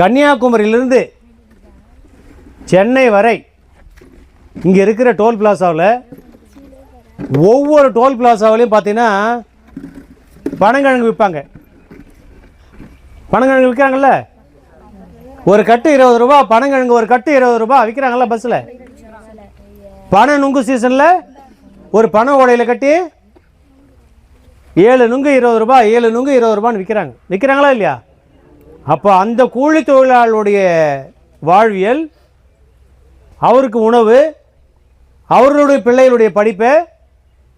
கன்னியாகுமரியிலிருந்து சென்னை வரை இங்கே இருக்கிற டோல் பிளாசாவில் ஒவ்வொரு டோல் பிளாசாவிலையும் பார்த்தீங்கன்னா பனங்கிழங்கு விற்பாங்க. பனங்கிழங்கு விற்கிறாங்கல்ல? ஒரு கட்டு இருபது ரூபா பனங்கிழங்கு ஒரு கட்டு இருபது ரூபா விற்கிறாங்களா பஸ்ஸில் பனை நுங்கு சீசனில் ஒரு பனை ஓடையில் கட்டி ஏழு நுங்கு இருபது ரூபா ஏழு நுங்கு இருபது ரூபான்னு விற்கிறாங்க. விற்கிறாங்களா இல்லையா? அப்போ அந்த கூலி தொழிலாளருடைய வாழ்வியல் அவருக்கு உணவு அவர்களுடைய பிள்ளைகளுடைய படிப்பை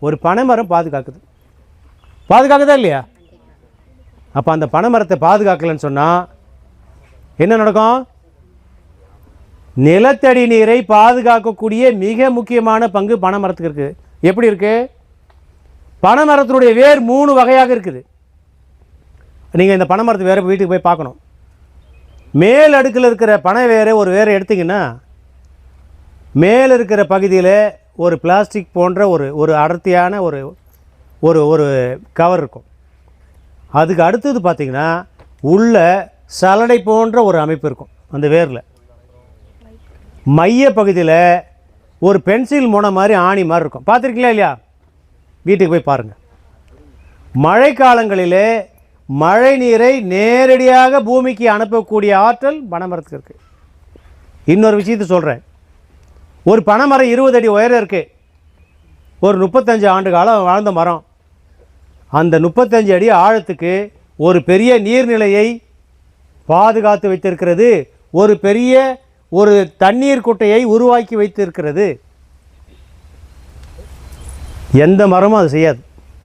ஒரு பனைமரம் பாதுகாக்குது. பாதுகாக்குதா இல்லையா? அப்போ அந்த பனைமரத்தை பாதுகாக்கலைன்னு சொன்னால் என்ன நடக்கும்? நிலத்தடி நீரை பாதுகாக்கக்கூடிய மிக முக்கியமான பங்கு பனைமரத்துக்கு இருக்குது எப்படி இருக்குது பனைமரத்தினுடைய வேர் மூணு வகையாக இருக்குது. நீங்கள் இந்த பனைமரத்து வேறு வீட்டுக்கு போய் பார்க்கணும். மேல் அடுக்கில் இருக்கிற பனை வேரை ஒரு வேரை எடுத்திங்கன்னா மேல் இருக்கிற பகுதியில் ஒரு பிளாஸ்டிக் போன்ற ஒரு ஒரு அடர்த்தியான ஒரு ஒரு ஒரு கவர் இருக்கும். அதுக்கு அடுத்தது பார்த்தீங்கன்னா உள்ள சலடை போன்ற ஒரு அமைப்பு இருக்கும் அந்த வேரில். மைய பகுதியில் ஒரு பென்சில் முனை மாதிரி ஆணி மாதிரி இருக்கும். பார்த்துருக்கீங்களா இல்லையா? வீட்டுக்கு போய் பாருங்கள் மழைக்காலங்களிலே மழை நீரை நேரடியாக பூமிக்கு அனுப்பக்கூடிய ஆற்றல் பனைமரத்துக்கு இருக்குது இன்னொரு விஷயத்தை சொல்கிறேன் ஒரு பனைமரம் இருபது அடி உயரம் இருக்குது ஒரு முப்பத்தஞ்சு ஆண்டு காலம் வாழ்ந்த மரம். அந்த முப்பத்தஞ்சு அடி ஆழத்துக்கு ஒரு பெரிய நீர்நிலையை பாதுகாத்து வைத்திருக்கிறது. ஒரு பெரிய ஒரு தண்ணீர் குட்டையை உருவாக்கி வைத்திருக்கிறது. எந்த மரமும் அது செய்யாது.